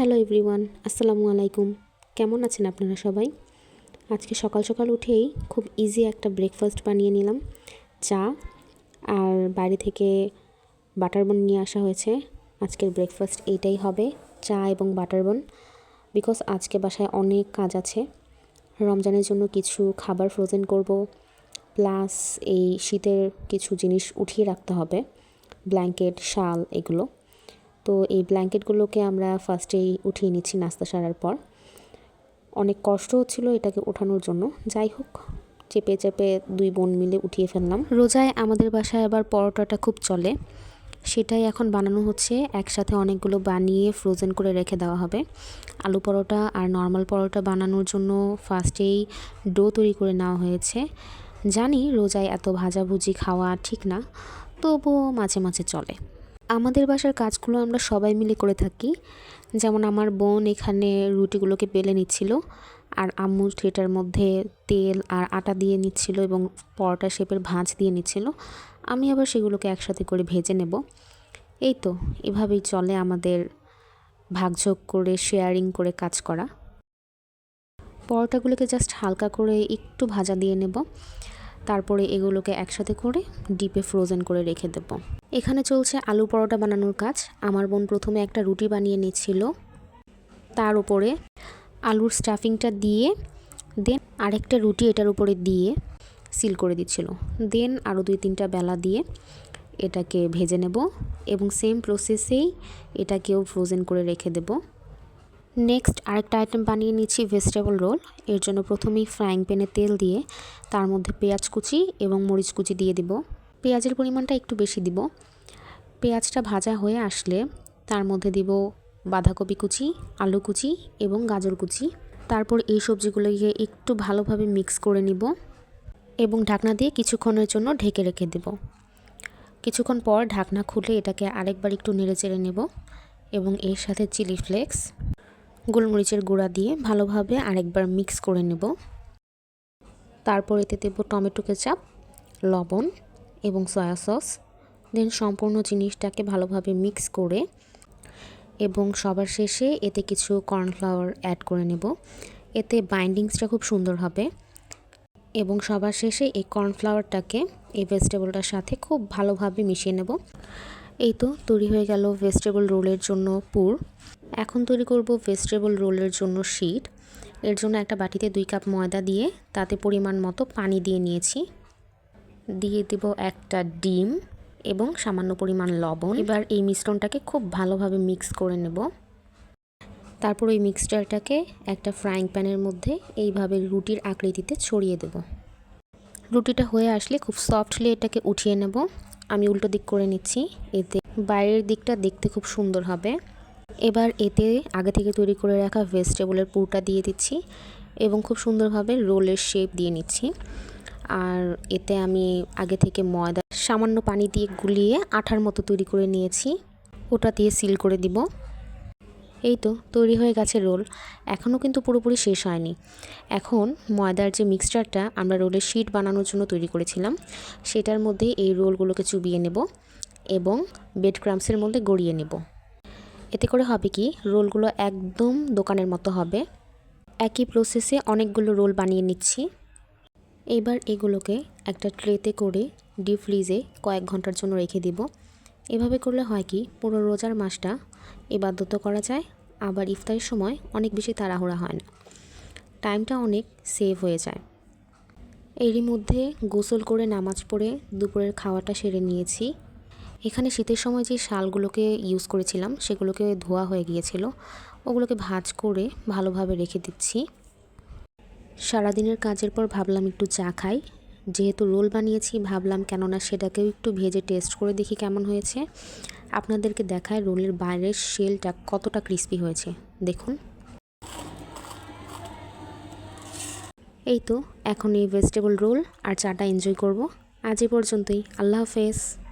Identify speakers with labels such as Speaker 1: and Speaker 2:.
Speaker 1: Hello everyone, আসসালামু আলাইকুম। কেমন আছেন আপনারা সবাই? আজকে সকাল সকাল উঠেই খুব ইজি একটা ব্রেকফাস্ট বানিয়ে নিলাম। চা আর বাইরে থেকে বাটার বন নিয়ে আসা হয়েছে। আজকের ব্রেকফাস্ট এইটাই হবে, চা এবং বাটার বন বিকজ আজকে বাসায় অনেক কাজ আছে। রমজানের জন্য কিছু খাবার ফ্রোজেন করব প্লাস এই শীতের কিছু জিনিস উঠিয়ে রাখতে হবে। ব্ল্যাঙ্কেট শাল, এগুলো। তো এই ব্ল্যাঙ্কেটগুলোকে আমরা ফার্স্টেই উঠিয়ে নিচ্ছি নাস্তা সারার পর। অনেক কষ্ট হচ্ছিল এটাকে ওঠানোর জন্য। যাই হোক, চেপে চেপে দুই বোন মিলে উঠিয়ে ফেললাম। রোজায় আমাদের বাসায় আবার পরোটাটা খুব চলে। সেটাই এখন বানানো হচ্ছে। একসাথে অনেকগুলো বানিয়ে ফ্রোজেন করে রেখে দেওয়া হবে। আলু পরোটা আর নর্মাল পরোটা বানানোর জন্য ফার্স্টেই ডো তৈরি করে নেওয়া হয়েছে। জানি রোজায় এত ভাজাভুজি খাওয়া ঠিক না, তবুও মাঝে মাঝে চলে। আমাদের বাসার কাজগুলো আমরা সবাই মিলে করে থাকি। যেমন আমার বোন এখানে রুটিগুলোকে বেলে নিচ্ছিল আর আম্মু সেটার মধ্যে তেল আর আটা দিয়ে নিচ্ছিল এবং পরোটা শেপের ভাঁজ দিয়ে নিচ্ছিল। আমি আবার সেগুলোকে একসাথে করে ভেজে নেব। এই তো, এভাবেই চলে আমাদের ভাগযোগ করে শেয়ারিং করে কাজ করা। পরোটাগুলোকে জাস্ট হালকা করে একটু ভাজা দিয়ে নেব। তারপরে এগুলোকে একসাথে করে ডিপে ফ্রোজেন করে রেখে দেব। এখানে চলছে আলু পরোটা বানানোর কাজ। আমার বোন প্রথমে একটা রুটি বানিয়ে নিচ্ছিল। তার উপরে আলুর স্টাফিংটা দিয়ে দেন আরেকটা রুটি এটার উপরে দিয়ে সিল করে দিচ্ছিল। দেন আরও দুই তিনটা বেলা দিয়ে এটাকে ভেজে নেব এবং সেম প্রসেসেই এটাকেও ফ্রোজেন করে রেখে দেবো। নেক্সট আরেকটা আইটেম বানিয়ে নিচ্ছি ভেজিটেবল রোল এর জন্য প্রথমেই ফ্রাইং প্যানে তেল দিয়ে তার মধ্যে পেঁয়াজ কুচি এবং মরিচ কুচি দিয়ে দিব। পেঁয়াজের পরিমাণটা একটু বেশি দিব। পেঁয়াজটা ভাজা হয়ে আসলে তার মধ্যে দিব বাঁধাকপি কুচি, আলু কুচি এবং গাজর কুচি। তারপর এই সবজিগুলোকে একটু ভালোভাবে মিক্স করে নিব এবং ঢাকনা দিয়ে কিছুক্ষণের জন্য ঢেকে রেখে দেব। কিছুক্ষণ পর ঢাকনা খুলে এটাকে আরেকবার একটু নেড়ে চেড়ে নেব এবং এর সাথে চিলি ফ্লেক্স গোলমরিচের গুঁড়া দিয়ে ভালোভাবে আরেকবার মিক্স করে নেব। তারপর এতে দেব টমেটো কেচাপ, লবণ এবং সয়া সস। দেন সম্পূর্ণ জিনিসটাকে ভালোভাবে মিক্স করে এবং সবার শেষে এতে কিছু কর্নফ্লাওয়ার অ্যাড করে নেব। এতে বাইন্ডিংসটা খুব সুন্দর হবে এবং সবার শেষে এই কর্নফ্লাওয়ারটাকে এই ভেজিটেবলটার সাথে খুব ভালোভাবে মিশিয়ে নেব। এই তো তৈরি হয়ে গেল ভেজিটেবল রোলের জন্য পুর। এখন তৈরি করব ভেজিটেবল রোলের জন্য শিট এর জন্য একটা বাটিতে দুই কাপ ময়দা দিয়ে তাতে পরিমাণ মতো পানি দিয়ে নিয়েছি। দিয়ে দেব একটা ডিম এবং সামান্য পরিমাণ লবণ। এবার এই মিশ্রণটাকে খুব ভালোভাবে মিক্স করে নেব। তারপর ওই মিক্সচারটাকে একটা ফ্রাইং প্যানের মধ্যে এইভাবে রুটির আকৃতিতে ছড়িয়ে দেব। রুটিটা হয়ে আসলে খুব সফটলি এটাকে উঠিয়ে নেব। আমি উল্টো দিক করে নিচ্ছি। এতে বাইরের দিকটা দেখতে খুব সুন্দর হবে। এবার এতে আগে থেকে তৈরি করে রাখা ভেজিটেবলের পুরটা দিয়ে দিচ্ছি এবং খুব সুন্দরভাবে রোলের শেপ দিয়ে নিচ্ছি। আর এতে আমি আগে থেকে ময়দা সামান্য পানি দিয়ে গুলিয়ে আঠার মতো তৈরি করে নিয়েছি। ওটা দিয়ে সিল করে দিব। এই তো, তৈরি হয়ে গেছে রোল। এখনও কিন্তু পুরোপুরি শেষ হয়নি। এখন ময়দার যে মিক্সচারটা আমরা রোলের শিট বানানোর জন্য তৈরি করেছিলাম, সেটার মধ্যে এই রোলগুলোকে চুবিয়ে নেব এবং বেড ক্রামসের মধ্যে গড়িয়ে নেব। এতে করে হবে কি, রোলগুলো একদম দোকানের মতো হবে। একই প্রসেসে অনেকগুলো রোল বানিয়ে নিচ্ছি। এবার এগুলোকে একটা ট্রেতে করে ডিপ ফ্রিজে কয়েক ঘণ্টার জন্য রেখে দিব। এভাবে করলে হয় কি, পুরো রোজার মাসটা এবাদত করা যায়। আবার ইফতারের সময় অনেক বেশি তাড়াহুড়া হয় না। টাইমটা অনেক সেভ হয়ে যায়। এরই মধ্যে গোসল করে নামাজ পড়ে দুপুরের খাওয়াটা সেরে নিয়েছি। এখানে শীতের সময় যে শালগুলোকে ইউজ করেছিলাম, সেগুলোকে ধোয়া হয়ে গিয়েছিল। ওগুলোকে ভাজ করে ভালোভাবে রেখে দিচ্ছি। সারাদিনের কাজের পর ভাবলাম একটু চা খাই। যেহেতু রোল বানিয়েছি, ভাবলাম কেননা সেটাকেও একটু ভেজে টেস্ট করে দেখি কেমন হয়েছে। আপনাদেরকে দেখায় রোলের বাইরের শেলটা কতটা ক্রিস্পি হয়েছে। দেখুন। এই তো, এখন এই ভেজিটেবল রোল আর চাটা এনজয় করব। আজ এ পর্যন্তই। আল্লাহ হাফেজ।